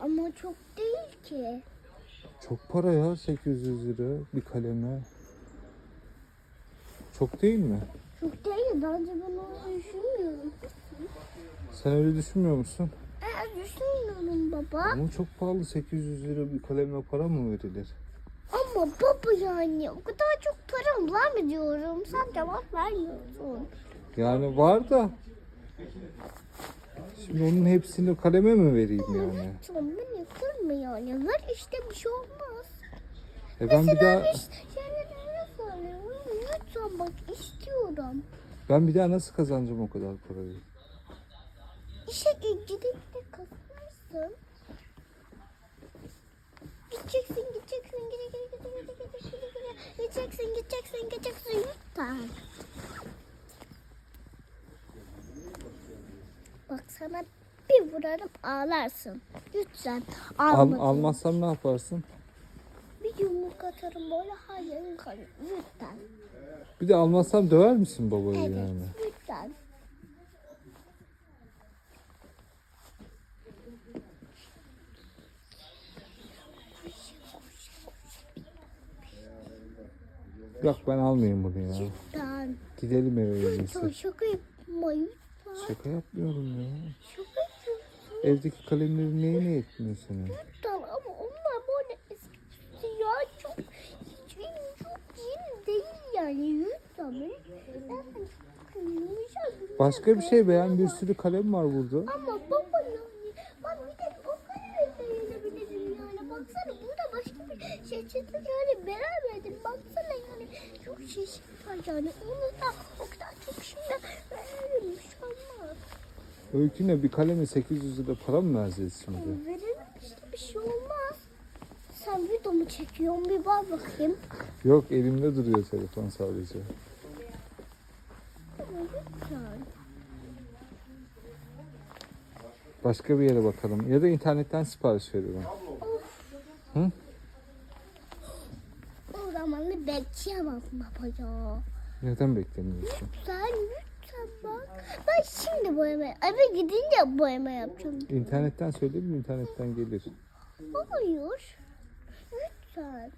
Ama çok değil ki. Çok para ya 800 lira bir kaleme. Çok değil mi? Çok değil. Bence ben onu düşünmüyorum. Sen öyle düşünmüyor musun? Ben düşünmüyorum baba. Ama çok pahalı 800 lira bir kaleme para mı verilir? Ama baba yani o kadar çok param var mı diyorum. Sen cevap vermiyorsun. Yani var da. Şimdi onun hepsini kaleme mi vereyim yani? Beni kırma yani. Ver işte bir şey olmaz. E ben bir Mesela daha biz şeylere söylüyorum. Lütfen bak istiyorum. ben bir daha nasıl kazanacağım o kadar parayı? İşe gidip de kazanırsın. Gideceksin, gideceksin, gide gide gide gide gide gide gide. Gideceksin, gideceksin, gideceksin Bak sana bir vurarım ağlarsın. Lütfen Al, alma. almazsam ne yaparsın? Bir yumruk atarım böyle hayır kalır. Lütfen. Bir de almazsam döver misin babayı Evet, yani? lütfen. Yok ben almayayım bunu ya. Lütfen. Gidelim eve en Lütfen şaka yapma lütfen. Şaka yapmıyorum ya. Şaka yapıyorsun. Evdeki kalemlerin neyine yetmiyor senin? Lütfen ama onlar böyle eskisi ya çok çok yeni değil yani lütfen. Başka bir şey beğen bir sürü kalem var burada. Ama baba yani bak bir de o kadar beğenebilirim yani baksana burada başka bir şey çıktı yani beraberdim baksana yani çok çeşit var yani onu da o kadar çok şimdi veririm bir şey olmaz. Öyküne bir kaleme 800 lira para mı vereceğiz şimdi? Veririm işte bir şey olmaz. Sen video mu çekiyorsun bir bak bakayım. Yok elimde duruyor telefon sadece. Lütfen. Başka bir yere bakalım. Ya da internetten sipariş veriyorum. Hı? O zaman da bekleyemem baba ya. Neden beklemiyorsun? Sen lütfen bak. Ben şimdi boyama, eve gidince boyama yapacağım. İnternetten söyleyeyim mi? İnternetten gelir. Hayır. Lütfen.